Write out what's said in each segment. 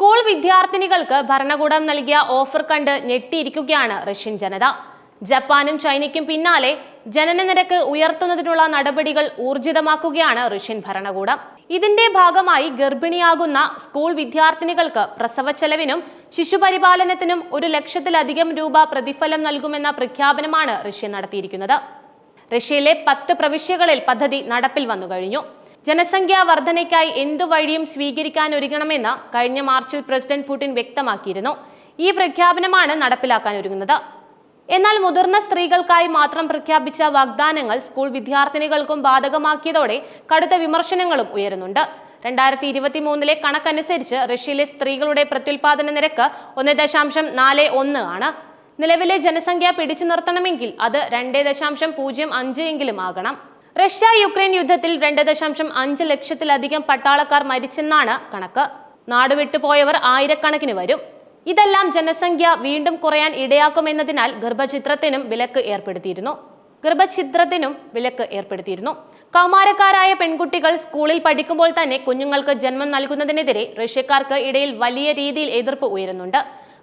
School വിദ്യാർത്ഥിനികൾക്ക് ഭരണകൂടം നൽകിയ offer കണ്ട് ഞെട്ടിയിരിക്കുകയാണ് റഷ്യൻ ജനത. ജപ്പാനും ചൈനയ്ക്കും പിന്നാലെ ജനന നിരക്ക് ഉയർത്തുന്നതിനുള്ള നടപടികൾ ഊർജിതമാക്കുകയാണ് റഷ്യൻ ഭരണകൂടം. ഇതിന്റെ ഭാഗമായി ഗർഭിണിയാകുന്ന സ്കൂൾ വിദ്യാർത്ഥിനികൾക്ക് പ്രസവ ചെലവിനും ശിശുപരിപാലനത്തിനും ഒരു ലക്ഷത്തിലധികം രൂപ പ്രതിഫലം നൽകുമെന്ന പ്രഖ്യാപനമാണ് റഷ്യ നടത്തിയിരിക്കുന്നത്. റഷ്യയിലെ പത്ത് പ്രവിശ്യകളിൽ പദ്ധതി നടപ്പിൽ വന്നു കഴിഞ്ഞു. ജനസംഖ്യാ വർധനയ്ക്കായി എന്തു വഴിയും സ്വീകരിക്കാൻ ഒരുങ്ങണമെന്ന് കഴിഞ്ഞ മാർച്ചിൽ പ്രസിഡന്റ് പുടിൻ വ്യക്തമാക്കിയിരുന്നു. ഈ പ്രഖ്യാപനമാണ് നടപ്പിലാക്കാൻ ഒരുങ്ങുന്നത് എന്നാൽ മുതിർന്ന സ്ത്രീകൾക്കായി മാത്രം പ്രഖ്യാപിച്ച വാഗ്ദാനങ്ങൾ സ്കൂൾ വിദ്യാർത്ഥിനികൾക്കും ബാധകമാക്കിയതോടെ കടുത്ത വിമർശനങ്ങളും ഉയരുന്നുണ്ട്. രണ്ടായിരത്തി ഇരുപത്തി മൂന്നിലെ കണക്കനുസരിച്ച് റഷ്യയിലെ സ്ത്രീകളുടെ പ്രത്യുൽപാദന നിരക്ക് ഒന്ന് ദശാംശം നാല് ഒന്ന് ആണ്. നിലവിലെ ജനസംഖ്യ പിടിച്ചു നിർത്തണമെങ്കിൽ അത് രണ്ട് ദശാംശം പൂജ്യം അഞ്ച് എങ്കിലും ആകണം. റഷ്യ യുക്രൈൻ യുദ്ധത്തിൽ രണ്ട് ദശാംശം അഞ്ച് ലക്ഷത്തിലധികം പട്ടാളക്കാർ മരിച്ചെന്നാണ് കണക്ക്. നാടുവിട്ടുപോയവർ ആയിരക്കണക്കിന് വരും. ഇതെല്ലാം ജനസംഖ്യ വീണ്ടും കുറയാൻ ഇടയാക്കുമെന്നതിനാൽ ഗർഭചിത്രത്തിനും വിലക്ക് ഏർപ്പെടുത്തിയിരുന്നു. ഗർഭഛിദ്രത്തിനും വിലക്ക് ഏർപ്പെടുത്തിയിരുന്നു. കൗമാരക്കാരായ പെൺകുട്ടികൾ സ്കൂളിൽ പഠിക്കുമ്പോൾ തന്നെ കുഞ്ഞുങ്ങൾക്ക് ജന്മം നൽകുന്നതിനെതിരെ റഷ്യക്കാർക്ക് ഇടയിൽ വലിയ രീതിയിൽ എതിർപ്പ് ഉയരുന്നുണ്ട്.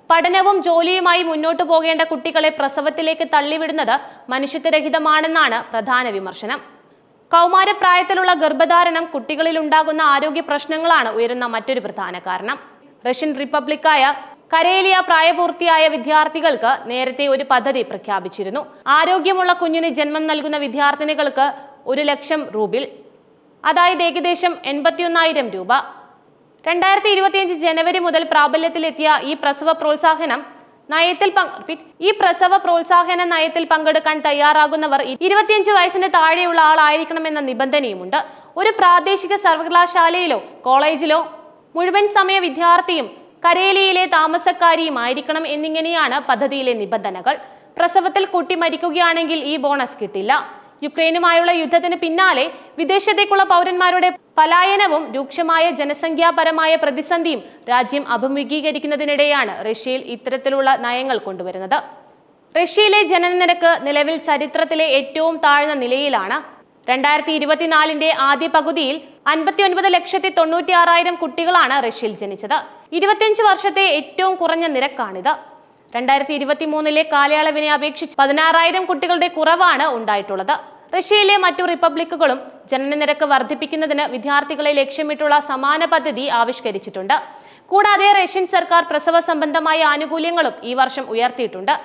പഠനവും ജോലിയുമായി മുന്നോട്ടു പോകേണ്ട കുട്ടികളെ പ്രസവത്തിലേക്ക് തള്ളിവിടുന്നത് മനുഷ്യത്വരഹിതമാണെന്നാണ് പ്രധാന വിമർശനം. കൗമാരപ്രായത്തിലുള്ള ഗർഭധാരണം കുട്ടികളിൽ ഉണ്ടാകുന്ന ആരോഗ്യ പ്രശ്നങ്ങളാണ് ഉയരുന്ന മറ്റൊരു പ്രധാന കാരണം. റഷ്യൻ റിപ്പബ്ലിക്കായ കരേലിയ പ്രായപൂർത്തിയായ വിദ്യാർത്ഥികൾക്ക് നേരത്തെ ഒരു പദ്ധതി പ്രഖ്യാപിച്ചിരുന്നു. ആരോഗ്യമുള്ള കുഞ്ഞിന് ജന്മം നൽകുന്ന വിദ്യാർത്ഥിനികൾക്ക് ഒരു ലക്ഷം റൂബിൽ അതായത് ഏകദേശം എൺപത്തിയൊന്നായിരം രൂപ. രണ്ടായിരത്തി ഇരുപത്തിയഞ്ച് ജനുവരി മുതൽ പ്രാബല്യത്തിലെത്തിയ ഈ പ്രസവ പ്രോത്സാഹനം നയത്തിൽ ഈ പ്രസവ പ്രോത്സാഹന നയത്തിൽ പങ്കെടുക്കാൻ തയ്യാറാകുന്നവർ ഇരുപത്തിയഞ്ച് വയസ്സിന് താഴെയുള്ള ആളായിരിക്കണമെന്ന നിബന്ധനയുമുണ്ട്. ഒരു പ്രാദേശിക സർവകലാശാലയിലോ കോളേജിലോ മുഴുവൻ സമയ വിദ്യാർത്ഥിയും കരേലിയിലെ താമസക്കാരിയുമായിരിക്കണം എന്നിങ്ങനെയാണ് പദ്ധതിയിലെ നിബന്ധനകൾ. പ്രസവത്തിൽ കുട്ടി മരിക്കുകയാണെങ്കിൽ ഈ ബോണസ് കിട്ടില്ല. യുക്രൈനുമായുള്ള യുദ്ധത്തിന് പിന്നാലെ വിദേശത്തേക്കുള്ള പൗരന്മാരുടെ പലായനവും രൂക്ഷമായ ജനസംഖ്യാപരമായ പ്രതിസന്ധിയും രാജ്യം അഭിമുഖീകരിക്കുന്നതിനിടെയാണ് റഷ്യയിൽ ഇത്തരത്തിലുള്ള നയങ്ങൾ കൊണ്ടുവരുന്നത്. റഷ്യയിലെ ജനനനിരക്ക് നിലവിൽ ചരിത്രത്തിലെ ഏറ്റവും താഴ്ന്ന നിലയിലാണ്. രണ്ടായിരത്തി ഇരുപത്തിനാലിന്റെ ആദ്യ പകുതിയിൽ അൻപത്തി ഒൻപത് ലക്ഷത്തി തൊണ്ണൂറ്റി ആറായിരം കുട്ടികളാണ് റഷ്യയിൽ ജനിച്ചത്. ഇരുപത്തിയഞ്ച് വർഷത്തെ ഏറ്റവും കുറഞ്ഞ നിരക്കാണിത്. രണ്ടായിരത്തി ഇരുപത്തി മൂന്നിലെ കാലയളവിനെ അപേക്ഷിച്ച് പതിനാറായിരം കുട്ടികളുടെ കുറവാണ് ഉണ്ടായിട്ടുള്ളത്. റഷ്യയിലെ മറ്റു റിപ്പബ്ലിക്കുകളും ജനനനിരക്ക് വർദ്ധിപ്പിക്കുന്നതിന് വിദ്യാർത്ഥികളെ ലക്ഷ്യമിട്ടുള്ള സമാന പദ്ധതി ആവിഷ്കരിച്ചിട്ടുണ്ട്. കൂടാതെ റഷ്യൻ സർക്കാർ പ്രസവ സംബന്ധമായ ആനുകൂല്യങ്ങളും ഈ വർഷം ഉയർത്തിയിട്ടുണ്ട്.